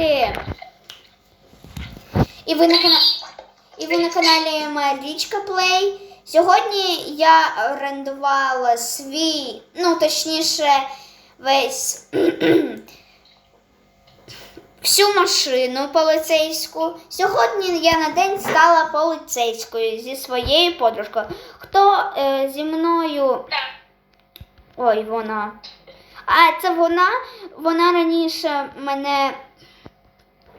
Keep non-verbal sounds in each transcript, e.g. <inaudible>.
Привітики! І ви на каналі. І ви на каналі Марічка Плей. Сьогодні я орендувала свій, ну точніше, весь <clears throat> всю машину поліцейську. Сьогодні я на день стала поліцейською зі своєю подружкою. Хто е, зі мною. Ой, вона. А це вона. Вона раніше мене.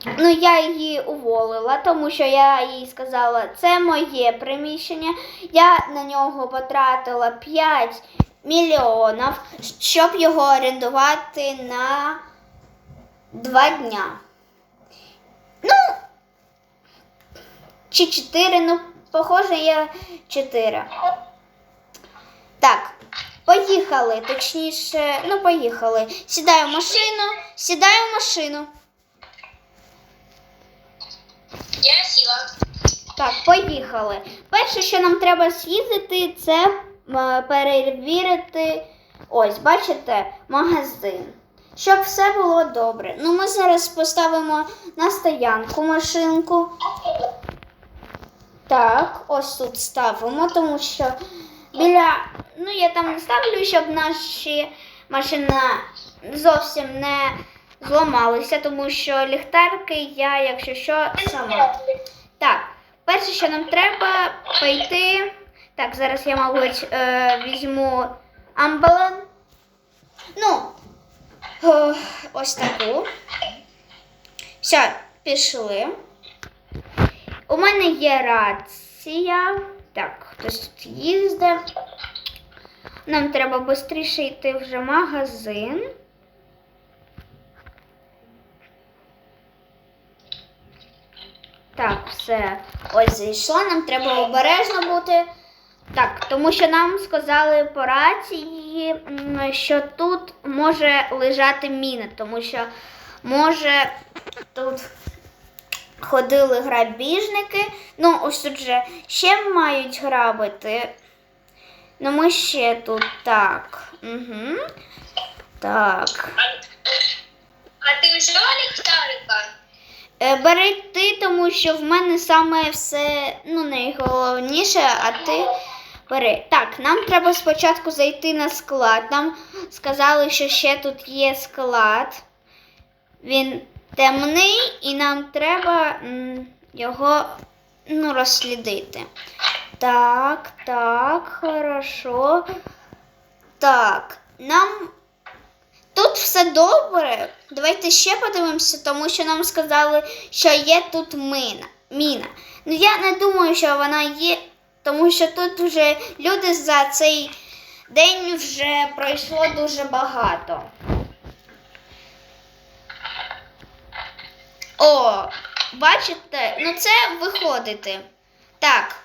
Ну, я її уволила, тому що я їй сказала, це моє приміщення. Я на нього потратила 5 мільйонів, щоб його орендувати на 2 дня. Ну, чи 4, ну, похоже, я 4. Так, поїхали. Точніше, ну, поїхали. Сідаю в машину, сідаю в машину. Так, поїхали. Перше, що нам треба з'їздити, це е, перевірити. Ось, бачите, магазин. Щоб все було добре. Ну, ми зараз поставимо на стоянку машинку. Так, ось тут ставимо, тому що біля. Ну, я там ставлю, щоб наші машина зовсім не зламалися, тому що ліхтарки я, якщо що, сама. Так, перше, що нам треба пойти. Так, зараз я, мабуть, е, візьму амбален. Ну, е, ось таку. Все, пішли. У мене є рація. Так, хтось тут їздить. Нам треба швидше йти вже магазин. Так, все. Ось зайшло, нам треба обережно бути. Так, тому що нам сказали по рації, що тут може лежати міна, тому що може тут ходили грабіжники. Ну, ось тут же ще мають грабити. Ну, ми ще тут так. Угу. Так. А ти взяла ліхтарика? Е, Бери ти, тому що в мене саме все ну, найголовніше, а ти бери. Так, нам треба спочатку зайти на склад. Нам сказали, що ще тут є склад. Він темний, і нам треба його ну, розслідити. Так, так, хорошо. Так, нам Тут все добре. Давайте ще подивимося, тому що нам сказали, що є тут мина. міна. Ну я не думаю, що вона є, тому що тут вже люди за цей день вже пройшло дуже багато. О, бачите, ну це виходити. Так.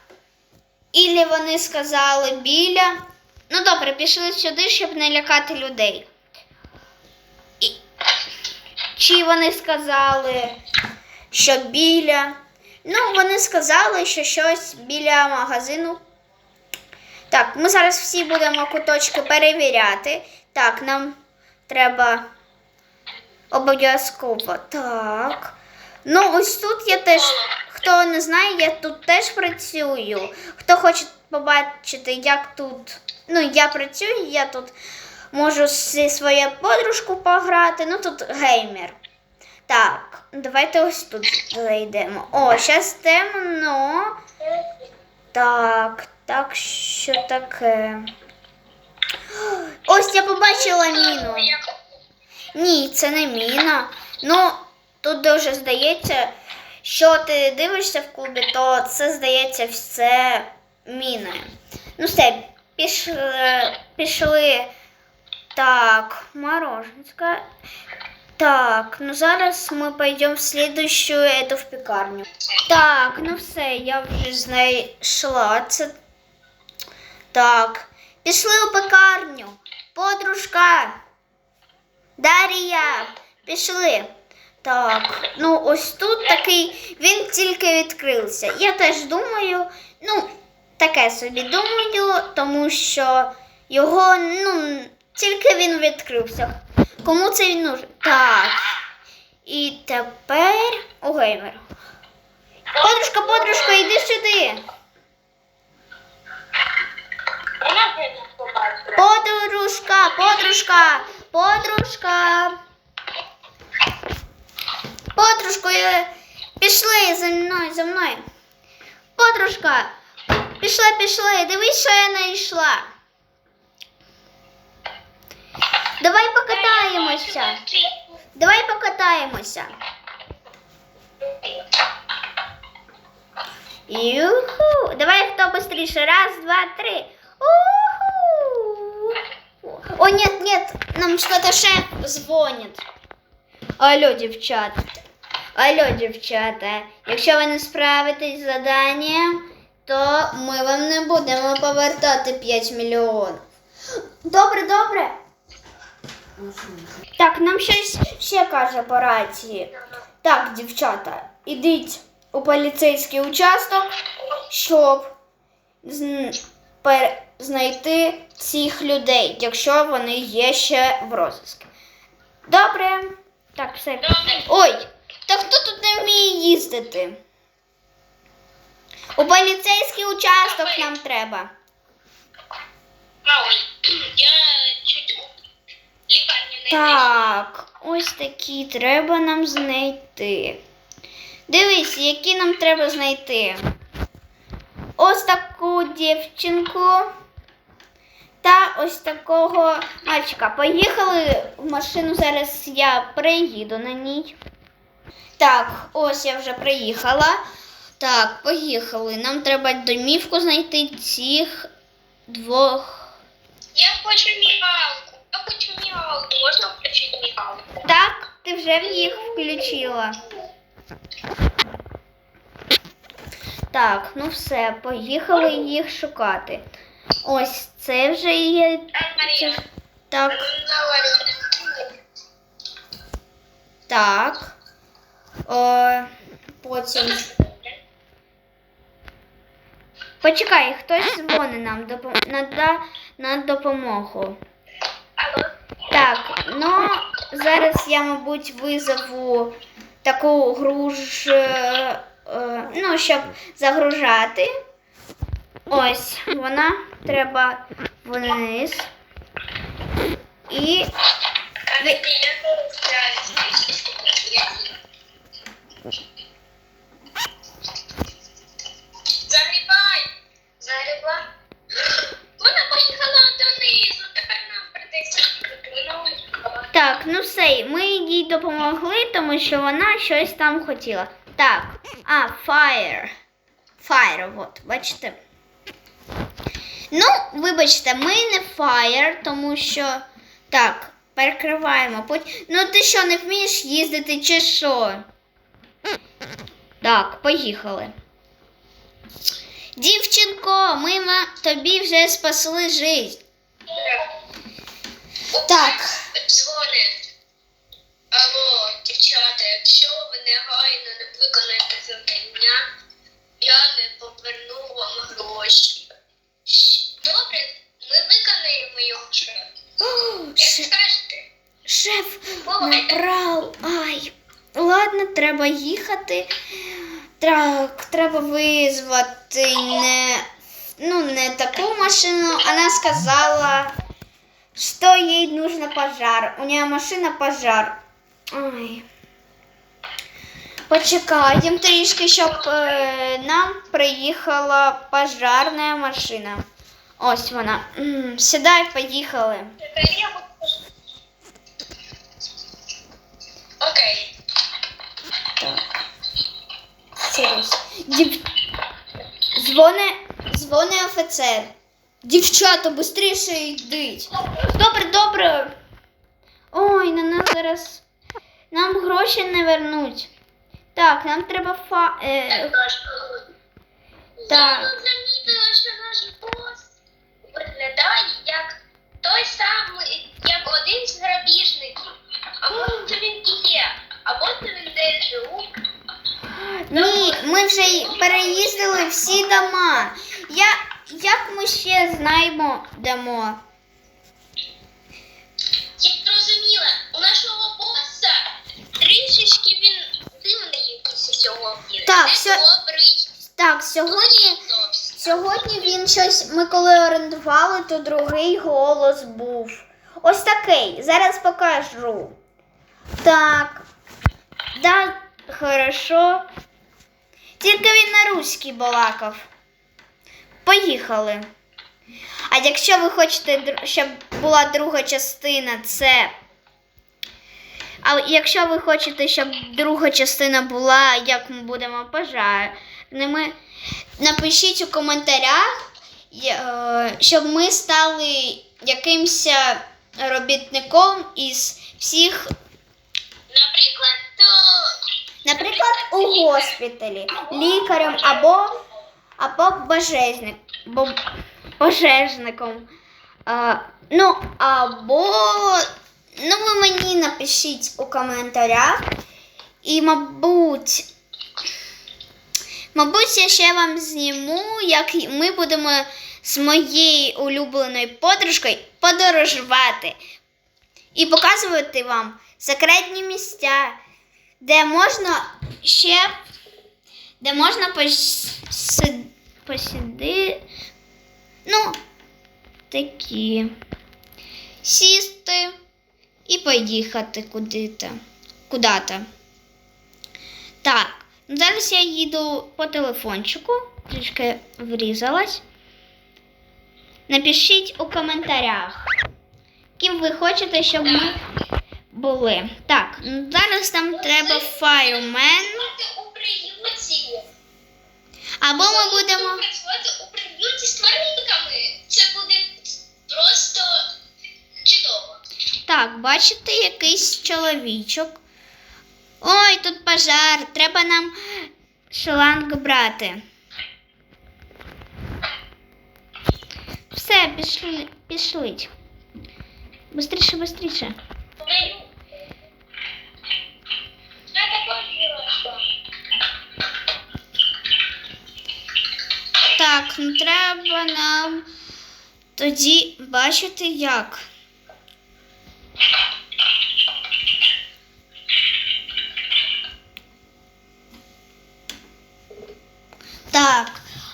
Ілі вони сказали біля. Ну добре, пішли сюди, щоб не лякати людей. Чи вони сказали, що біля. Ну, вони сказали, що щось біля магазину. Так, ми зараз всі будемо куточки перевіряти. Так, нам треба обов'язково. Так. Ну, ось тут я теж, хто не знає, я тут теж працюю. Хто хоче побачити, як тут. Ну, я працюю, я тут можу зі своєю подружку пограти. Ну тут геймер. Так, давайте ось тут зайдемо. О, зараз темно. Так, так, що таке? Ось я побачила міну. Ні, це не міна. Ну, тут дуже здається, що ти дивишся в клубі, то це здається все міни. Ну все, пішли, пішли. Так, мороженська. Так, ну зараз ми пойдем в следующую эту в пекарню. Так, ну все, я вже знайшла це. Так, пішли у пекарню. Подружка. Дарія, пішли. Так, ну ось тут такий, він тільки відкрився. Я теж думаю, ну, таке собі думаю, тому що його, ну, тільки він відкрився. Кому це він нужен? Так. І тепер у геймер. Подружка, подружка, йди сюди. Подружка, подружка, подружка. Подружко, е, пішли за мною, за мною. Подружка, пішли, пішли. Дивись, що я знайшла. Давай покатаємося. Давай покатаємося. Юху. Давай хто быстріше. Раз, два, три. Уху. О, нет, нет, нам что-то шеф звонит. Алло, дівчата. Алло, дівчата. Якщо ви не справитесь з заданням, то ми вам не будемо повертати 5 мільйонів. Добре, добре. Так, нам щось ще каже по рації. Так, дівчата, ідіть у поліцейський участок, щоб знайти цих людей, якщо вони є ще в розиску. Добре. Так, все. Ой, та хто тут не вміє їздити? У поліцейський участок нам треба. Я чуть у лікарні не знайшла. Так, ось такі треба нам знайти. Дивись, які нам треба знайти. Ось таку дівчинку та ось такого мальчика. Поїхали в машину. Зараз я приїду на ній. Так, ось я вже приїхала. Так, поїхали. Нам треба домівку знайти цих двох. Я хочу мігалку. Я хочу мігалку. Можна включити мігалку? Так, ти вже в їх включила. Так, ну все, поїхали їх шукати. Ось це вже є. Марія, Так, так. О, потім. Почекай, хтось дзвонить нам допом... на, на допомогу. Так, ну зараз я, мабуть, визову таку гру ж, е, е, ну, щоб загружати. Ось вона треба вниз. І зараз Загрібай! Так, ну все, ми їй допомогли, тому що вона щось там хотіла. Так, а, fire. Fire, от, бачите. Ну, вибачте, ми не fire, тому що. Так, перекриваємо. Ну, ти що, не вмієш їздити чи що? Так, поїхали. Дівчинко, ми тобі вже спасли життя. Так. Дзвонить. Алло, дівчата, якщо ви негайно не виконаєте завдання, я не поверну вам гроші. Добре, ми виконаємо його шеф. Як скажете? Шеф Бувайте. набрав. Ай. Ладно, треба їхати. Так, треба визвати не, ну, не таку машину. Вона сказала, що їй нужно пожар. У неї машина пожар. Ой. Почекаємо трішки, щоб е, нам приїхала пожарна машина. Ось вона. М, Сідай, поїхали. Окей. Дів... Дзвони... Дзвони офіцер. Дівчата, швидше йдіть. Добре, добре. Ой, на нас зараз. Нам гроші не вернуть. Так, нам треба фа. Е... Так. Я тут замітила, що наш бос виглядає як той самий, як один з грабіжників. Або це він і є, або це він десь живу. Ні, ми вже й переїздили всі дома. Я... Як ми ще знаємо дамо? Сьогодні. Сьогодні він щось, ми коли орендували, то другий голос був. Ось такий. Зараз покажу. Так. Да, хорошо. Тільки він на руській балакав. Поїхали. А якщо ви хочете, щоб була друга частина, це. А якщо ви хочете, щоб друга частина була, як ми будемо пожарними, напишіть у коментарях, е, щоб ми стали якимось робітником із всіх, Наприклад, то наприклад, у госпіталі, лікарем або, або божезник, бо, пожежником. Е, ну, або ну, ви мені напишіть у коментарях. І, мабуть, Мабуть, я ще вам зніму, як ми будемо з моєю улюбленою подружкою подорожувати і показувати вам секретні місця, де можна ще де можна посіди, ну, такі, сісти і поїхати куди-то. Куди-то. Так, зараз я їду по телефончику, трішки врізалась. Напишіть у коментарях, ким ви хочете, щоб ми були. Так, зараз нам треба приюті. Або ми будемо. працювати у приюті з тваринками. Це буде просто чудово. Так, бачите, якийсь чоловічок. Ой, тут пожар, треба нам шланг брати. Все, пішли, бистріше. Меню. Я. Так, ну треба нам тоді бачити як. Так.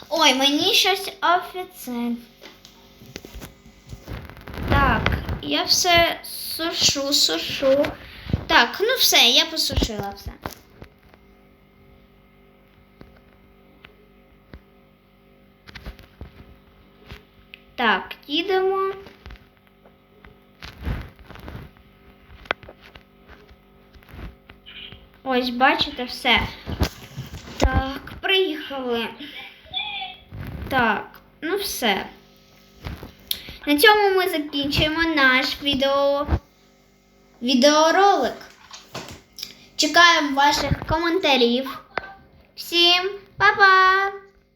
Ой, мені щось офіцер. Так, я все сушу, сушу. Так, ну все, я посушила все. Так, їдемо. Ось, бачите, все. Так. Так, ну все. На цьому ми закінчуємо наш відео... відеоролик. Чекаємо ваших коментарів. Всім па-па!